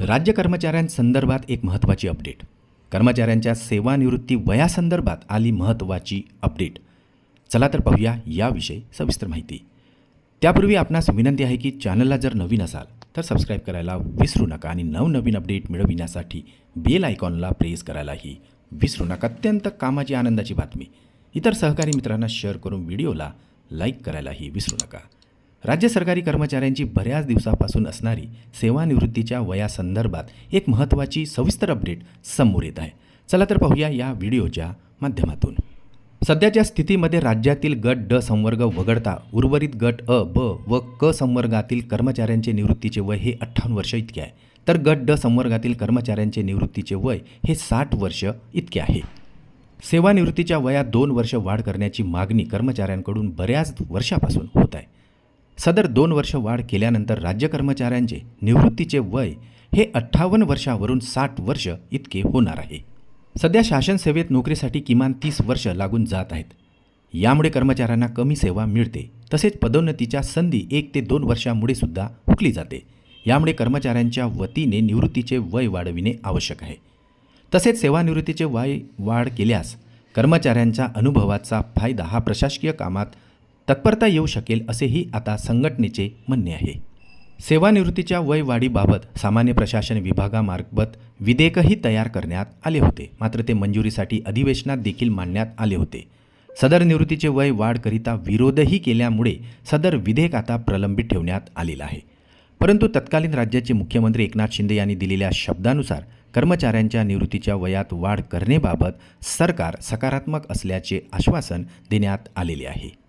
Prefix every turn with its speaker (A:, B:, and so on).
A: राज्य कर्मचाऱ्यांसंदर्भात एक महत्त्वाची अपडेट. कर्मचाऱ्यांच्या सेवानिवृत्ती वयासंदर्भात आली महत्त्वाची अपडेट. चला तर पाहूया याविषयी सविस्तर माहिती. त्यापूर्वी आपणास विनंती आहे की चॅनलला जर नवीन असाल तर सबस्क्राईब करायला विसरू नका आणि नवनवीन अपडेट मिळविण्यासाठी बेल आयकॉनला प्रेस करायलाही विसरू नका. अत्यंत कामाची आनंदाची बातमी. इतर सहकारी मित्रांना शेअर करून व्हिडिओला लाईक करायलाही विसरू नका. राज्य सरकारी कर्मचाऱ्यांची बऱ्याच दिवसापासून असणारी सेवानिवृत्तीच्या वयासंदर्भात एक महत्त्वाची सविस्तर अपडेट समोर येत आहे. चला तर पाहूया या व्हिडिओच्या माध्यमातून. सध्याच्या स्थितीमध्ये राज्यातील गट ड संवर्ग वगळता उर्वरित गट अ ब व क संवर्गातील कर्मचाऱ्यांचे निवृत्तीचे वय हे अठ्ठावन्न वर्ष इतके आहे. तर गट ड संवर्गातील कर्मचाऱ्यांचे निवृत्तीचे वय हे साठ वर्ष इतके आहे. सेवानिवृत्तीच्या वयात दोन वर्ष वाढ करण्याची मागणी कर्मचाऱ्यांकडून बऱ्याच वर्षापासून होत आहे. सदर दोन वर्ष वाढ केल्यानंतर राज्य कर्मचाऱ्यांचे निवृत्तीचे वय हे अठ्ठावन्न वर्षावरून साठ वर्ष इतके होणार आहे. सध्या शासन सेवेत नोकरीसाठी किमान तीस वर्ष लागून जात आहेत. यामुळे कर्मचाऱ्यांना कमी सेवा मिळते. तसेच पदोन्नतीच्या संधी एक ते दोन वर्षामुळे सुद्धा हुकली जाते. यामुळे कर्मचाऱ्यांच्या वतीने निवृत्तीचे वय वाढविणे आवश्यक आहे. तसेच सेवानिवृत्तीचे वय वाढ केल्यास कर्मचाऱ्यांच्या अनुभवाचा फायदा हा प्रशासकीय कामात तत्परता येऊ शकेल असेही आता संघटनेचे म्हणणे आहे. सेवानिवृत्तीच्या वय वाढीबाबत सामान्य प्रशासन विभागामार्फत विधेयकही तयार करण्यात आले होते. मात्र ते मंजुरीसाठी अधिवेशनात देखील मांडण्यात आले होते. सदर निवृत्तीचे वय वाढकरिता विरोधही केल्यामुळे सदर विधेयक आता प्रलंबित ठेवण्यात आलेलं आहे. परंतु तत्कालीन राज्याचे मुख्यमंत्री एकनाथ शिंदे यांनी दिलेल्या शब्दानुसार कर्मचाऱ्यांच्या निवृत्तीच्या वयात वाढ करण्याबाबत सरकार सकारात्मक असल्याचे आश्वासन देण्यात आलेले आहे.